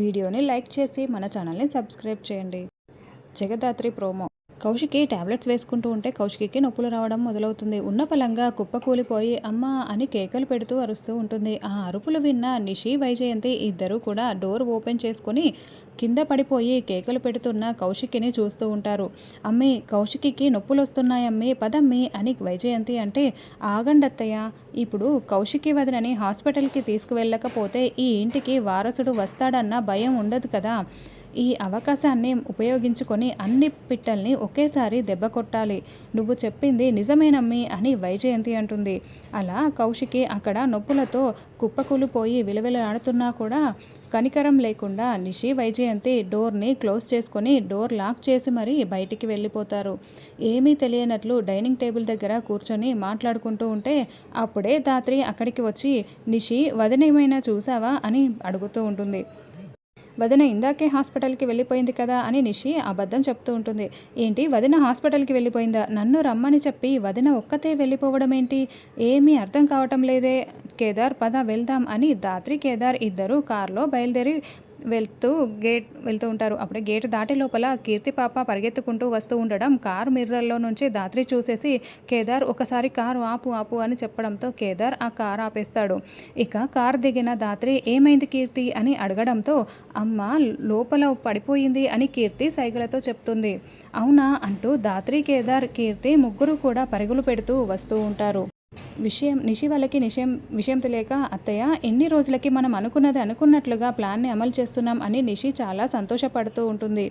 వీడియోని లైక్ చేసి మన ఛానల్ని సబ్స్క్రైబ్ చేయండి. జగదాత్రి ప్రోమో. కౌశికి టాబ్లెట్స్ వేసుకుంటూ ఉంటే కౌశికి నొప్పులు రావడం మొదలవుతుంది. ఉన్న పలంగా కుప్పకూలిపోయి అమ్మ అని కేకలు పెడుతూ అరుస్తూ ఉంటుంది. ఆ అరుపులు విన్న నిషి వైజయంతి ఇద్దరూ కూడా డోర్ ఓపెన్ చేసుకొని కింద పడిపోయి కేకలు పెడుతున్న కౌశికిని చూస్తూ ఉంటారు. అమ్మి కౌశికి నొప్పులు వస్తున్నాయమ్మి పదమ్మి అని వైజయంతి అంటే ఆగండత్తయ్య ఇప్పుడు కౌశికి వదినని హాస్పిటల్కి తీసుకువెళ్ళకపోతే ఈ ఇంటికి వారసుడు వస్తాడన్న భయం ఉండదు కదా. ఈ అవకాశాన్ని ఉపయోగించుకొని అన్ని పిట్టల్ని ఒకేసారి దెబ్బ కొట్టాలి. నువ్వు చెప్పింది నిజమేనమ్మి అని వైజయంతి అంటుంది. అలా కౌశికి అక్కడ నొప్పులతో కుప్పకూలిపోయి విలవిలాడుతున్నా కూడా కనికరం లేకుండా నిషి వైజయంతి డోర్ని క్లోజ్ చేసుకొని డోర్ లాక్ చేసి మరీ బయటికి వెళ్ళిపోతారు. ఏమీ తెలియనట్లు డైనింగ్ టేబుల్ దగ్గర కూర్చొని మాట్లాడుకుంటూ ఉంటే అప్పుడే దాత్రి అక్కడికి వచ్చి నిషి వదినేమైనా చూసావా? అని అడుగుతూ ఉంటుంది. వదిన ఇందాకే హాస్పిటల్కి వెళ్ళిపోయింది కదా అని నిషి అబద్ధం చెప్తూ ఉంటుంది. ఏంటి? వదిన హాస్పిటల్కి వెళ్ళిపోయిందా? నన్ను రమ్మని చెప్పి వదిన ఒక్కతే వెళ్ళిపోవడం ఏంటి? ఏమీ అర్థం కావటం లేదే. కేదార్ పద వెళ్దాం అని దాత్రి కేదార్ ఇద్దరు కారులో బయలుదేరి వెళ్తూ గేట్ వెళ్తూ ఉంటారు. అప్పుడే గేట్ దాటి లోపల కీర్తి పాప పరిగెత్తుకుంటూ వస్తూ ఉండడం కార్ మిర్రర్లో నుంచి దాత్రి చూసేసి కేదార్ ఒకసారి కారు ఆపు ఆపు అని చెప్పడంతో కేదార్ ఆ కార్ ఆపేస్తాడు. ఇక కార్ దిగిన దాత్రి ఏమైంది కీర్తి? అని అడగడంతో అమ్మ లోపల పడిపోయింది అని కీర్తి సైగలతో చెప్తుంది. అవునా? అంటూ దాత్రి కేదార్ కీర్తి ముగ్గురు కూడా పరుగులు పెడుతూ వస్తూ ఉంటారు. విషయం నిషి వాళ్ళకి నిషయం విషయం తెలియక అత్తయ్య ఎన్ని రోజులకి మనం అనుకున్నది అనుకున్నట్లుగా ప్లాన్ని అమలు చేస్తున్నాం అని నిషి చాలా సంతోషపడుతూ ఉంటుంది.